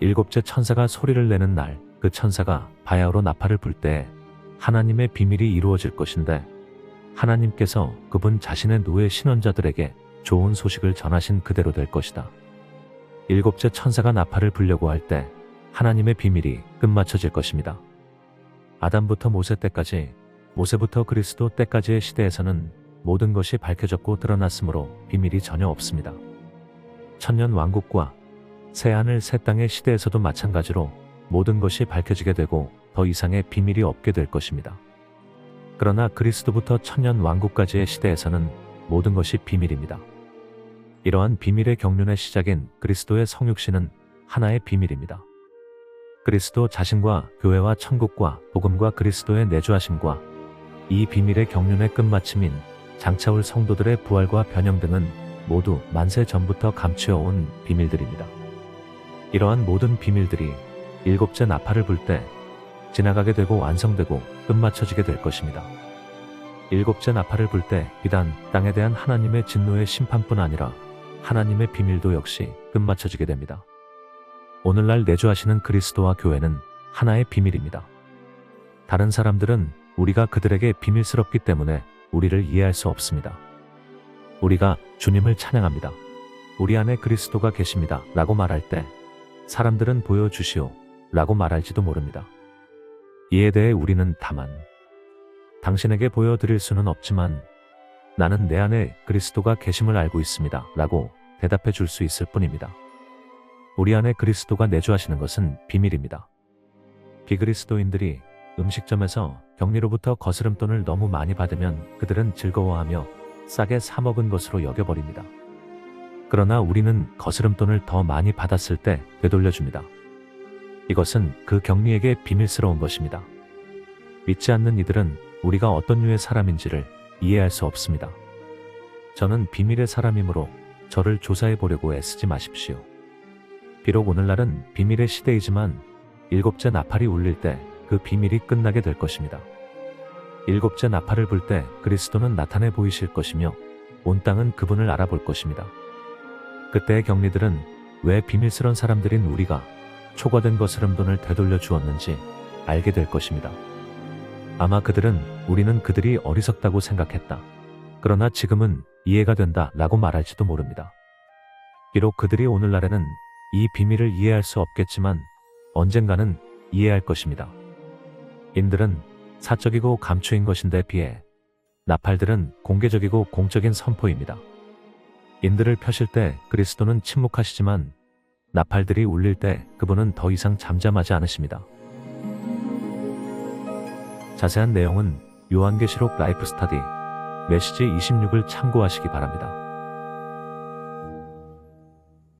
일곱째 천사가 소리를 내는 날, 그 천사가 바야흐로 나팔을 불 때 하나님의 비밀이 이루어질 것인데 하나님께서 그분 자신의 노예 신원자들에게 좋은 소식을 전하신 그대로 될 것이다. 일곱째 천사가 나팔을 불려고 할 때 하나님의 비밀이 끝마쳐질 것입니다. 아담부터 모세 때까지, 모세부터 그리스도 때까지의 시대에서는 모든 것이 밝혀졌고 드러났으므로 비밀이 전혀 없습니다. 천년 왕국과 새하늘 새 땅의 시대에서도 마찬가지로 모든 것이 밝혀지게 되고 더 이상의 비밀이 없게 될 것입니다. 그러나 그리스도부터 천년 왕국까지의 시대에서는 모든 것이 비밀입니다. 이러한 비밀의 경륜의 시작인 그리스도의 성육신은 하나의 비밀입니다. 그리스도 자신과 교회와 천국과 복음과 그리스도의 내주하심과 이 비밀의 경륜의 끝마침인 장차올 성도들의 부활과 변형 등은 모두 만세 전부터 감추어온 비밀들입니다. 이러한 모든 비밀들이 일곱째 나팔을 불 때 지나가게 되고 완성되고 끝마쳐지게 될 것입니다. 일곱째 나팔을 불 때 비단 땅에 대한 하나님의 진노의 심판뿐 아니라 하나님의 비밀도 역시 끝마쳐지게 됩니다. 오늘날 내주하시는 그리스도와 교회는 하나의 비밀입니다. 다른 사람들은 우리가 그들에게 비밀스럽기 때문에 우리를 이해할 수 없습니다. 우리가 주님을 찬양합니다. 우리 안에 그리스도가 계십니다. 라고 말할 때 사람들은 보여주시오. 라고 말할지도 모릅니다. 이에 대해 우리는 다만 당신에게 보여드릴 수는 없지만 나는 내 안에 그리스도가 계심을 알고 있습니다. 라고 대답해 줄 수 있을 뿐입니다. 우리 안에 그리스도가 내주하시는 것은 비밀입니다. 비그리스도인들이 음식점에서 격리로부터 거스름돈을 너무 많이 받으면 그들은 즐거워하며 싸게 사먹은 것으로 여겨버립니다. 그러나 우리는 거스름돈을 더 많이 받았을 때 되돌려줍니다. 이것은 그 격리에게 비밀스러운 것입니다. 믿지 않는 이들은 우리가 어떤 류의 사람인지를 이해할 수 없습니다. 저는 비밀의 사람이므로 저를 조사해 보려고 애쓰지 마십시오. 비록 오늘날은 비밀의 시대이지만 일곱째 나팔이 울릴 때 그 비밀이 끝나게 될 것입니다. 일곱째 나팔을 불 때 그리스도는 나타내 보이실 것이며 온 땅은 그분을 알아볼 것입니다. 그때의 격리들은 왜 비밀스런 사람들인 우리가 초과된 거스름 돈을 되돌려 주었는지 알게 될 것입니다. 아마 그들은 우리는 그들이 어리석다고 생각했다. 그러나 지금은 이해가 된다 라고 말할지도 모릅니다. 비록 그들이 오늘날에는 이 비밀을 이해할 수 없겠지만 언젠가는 이해할 것입니다. 인들은 사적이고 감추인 것인데 비해 나팔들은 공개적이고 공적인 선포입니다. 인들을 펴실 때 그리스도는 침묵하시지만 나팔들이 울릴 때 그분은 더 이상 잠잠하지 않으십니다. 자세한 내용은 요한계시록 라이프 스타디 메시지 26을 참고하시기 바랍니다.